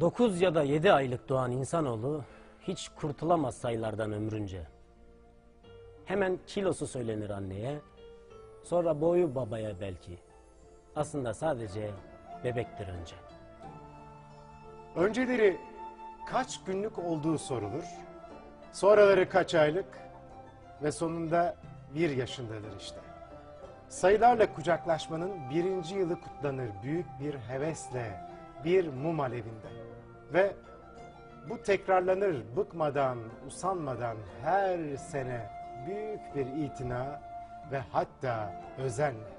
Dokuz ya da yedi aylık doğan insanoğlu hiç kurtulamaz sayılardan ömrünce. Hemen kilosu söylenir anneye, sonra boyu babaya belki. Aslında sadece bebektir önce. Önceleri kaç günlük olduğu sorulur. Sonraları kaç aylık ve sonunda bir yaşındadır işte. Sayılarla kucaklaşmanın birinci yılı kutlanır büyük bir hevesle bir mum alevinde. Ve bu tekrarlanır bıkmadan, usanmadan her sene büyük bir itina ve hatta özenle.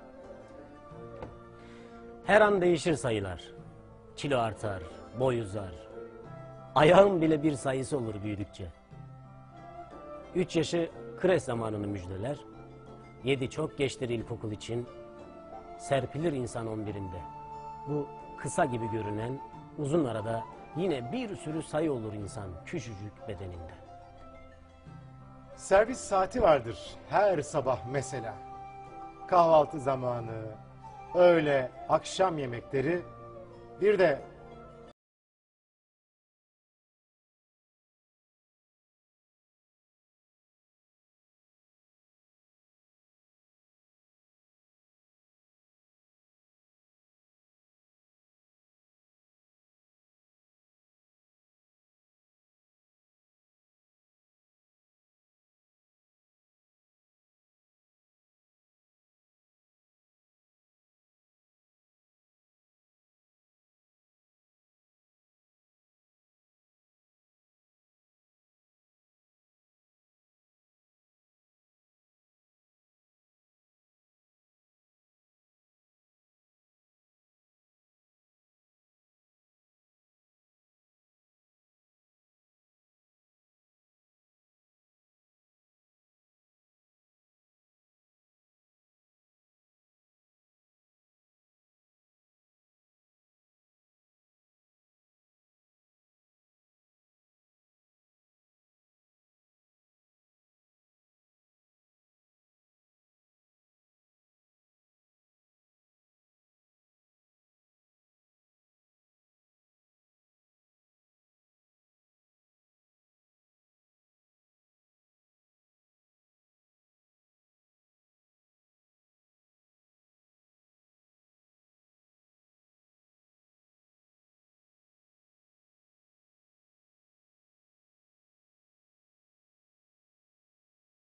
Her an değişir sayılar. Kilo artar, boy uzar. Ayağın bile bir sayısı olur büyüdükçe. Üç yaşı kres zamanını müjdeler. Yedi çok geçtir ilkokul için. Serpilir insan on birinde. Bu kısa gibi görünen uzun arada yine bir sürü sayı olur insan küçücük bedeninde. Servis saati vardır her sabah mesela. Kahvaltı zamanı, öğle, akşam yemekleri, bir de